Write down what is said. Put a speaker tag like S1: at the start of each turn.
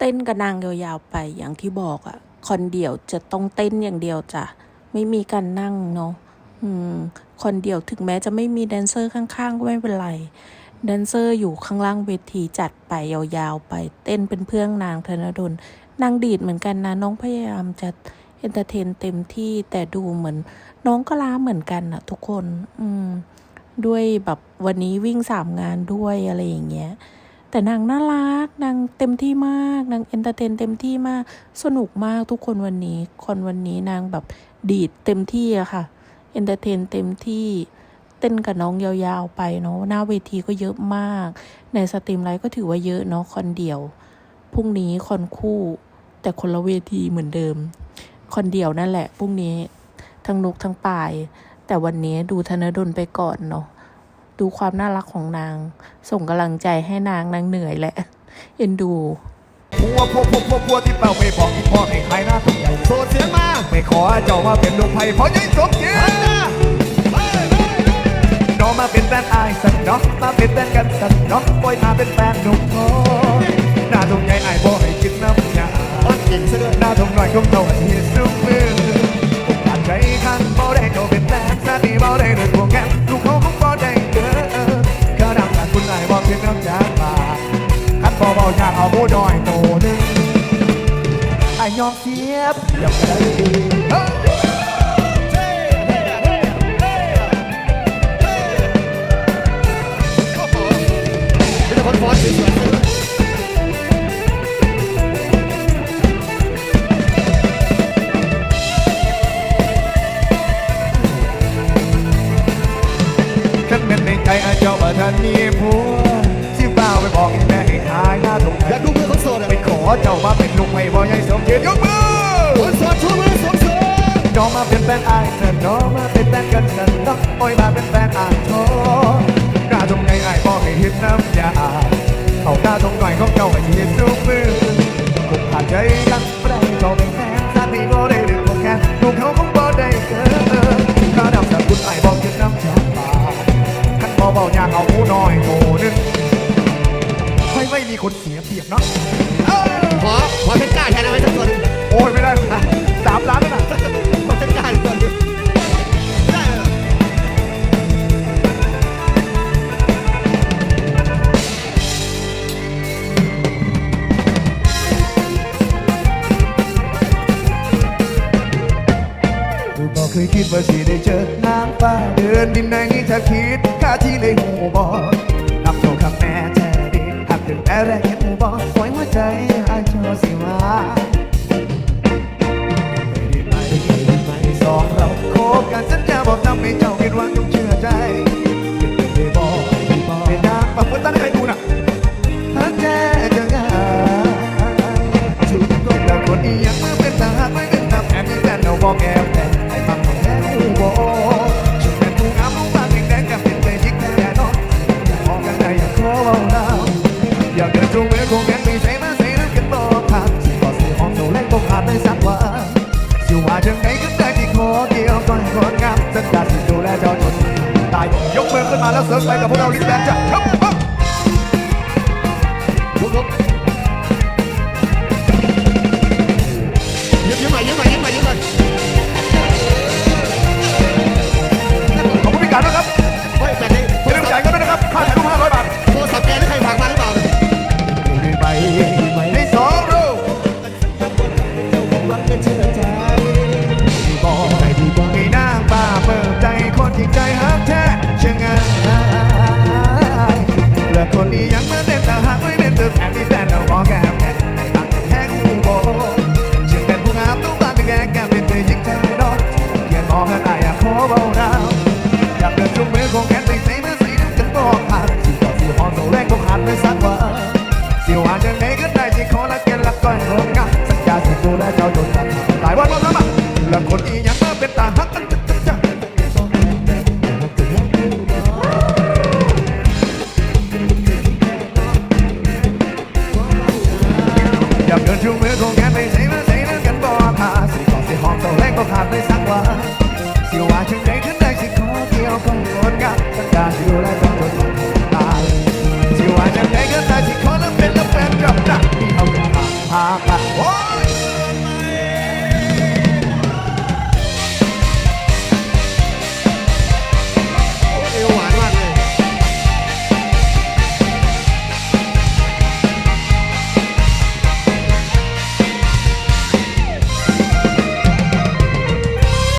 S1: เต้นกับนางยาวๆไปอย่างที่บอกอะคอนเดี่ยวจะต้องเต้นอย่างเดียวจ้ะไม่มีการนั่งเนาะคอนเดี่ยวถึงแม้จะไม่มีแดนเซอร์ข้างๆก็ไม่เป็นไรแดนเซอร์อยู่ข้างล่างเวทีจัดไปยาวๆไปเต้นเป็นเพื่อนนางธนดลนางดีดเหมือนกันนะน้องพยายามจะเอนเตอร์เทนเต็มที่แต่ดูเหมือน น้องก็ล้าเหมือนกันอะทุกคน อืม ด้วยแบบวันนี้วิ่งสามงานด้วยอะไรอย่างเงี้ย แต่นางน่ารักนางเต็มที่มากนางเอนเตอร์เทนเต็มที่มาก สนุกมากทุกคนวันนี้ คนวันนี้นางแบบดีดเต็มที่อะค่ะเอนเตอร์เทนเต็มที่เต้นกับน้องยาวๆไปเนาะหน้าเวทีก็เยอะมาก ในสตรีมไลท์ก็ถือว่าเยอะเนาะคอนเดียวพรุ่งนี้คอนคู่ แต่คนละเวทีเหมือนเดิมคอนเดียวนั่นแหละพรุ่งนี้ทั้งนุกทั้งปาย แต่วันนี้ดูธนดลไปก่อนเนาะ ดูความน่ารักของนาง ส่งกำลังใจให้นางนางเหนื่อยและ เอ็นดู
S2: พัวผัวผัวผัวผัวที่เป่าไม่บอกพ่อให้ใครหน้าทุ่งใหญ่โซดเสียงมาไม่ขอเจ้ามาเป็นลูกไผ่เพราะยังสมเกียรติน้องมาเป็นแฟนอายสักน้องมาเป็นแฟนกันสัน หนึ่งไอ้ยอมเสียบอย่าไปดีขันเป็นในใจอ้เจ้าว่าท่านมีผั เจ้ามาเป็นลูกให้บ่ใหญ่สมเกียรติยกมือ
S3: คนโสดชูมือสองโสด
S2: น้องมาเป็นแฟนอายเถิดน้องมาเป็นแฟนกันเถิดน้องปล่อยมาเป็นแฟนอายโทหูบ่เคยคิดว่าสิได้เจอนางฟ้าเดินดินในถ้าคิดค่าที่ในหูบอนับโตคำแม่แท้ดีหากถึงแต่แรกเห็นหูบอปล่อยหัวใจอายเจ้าสิว่าไม่ได้ไปไม่ได้สองเราโคบกันสัญญาบอกทำให้เจ้าคิดหวังจงเชื่อใจ แล้วเสริมไปกับพวกเราลิสแบนจ้ะครับ ค
S3: นนี้ยั
S2: ง
S3: มาเต้
S2: นแต่หากไม่เป็นเธอแอบมีแฟน พาไป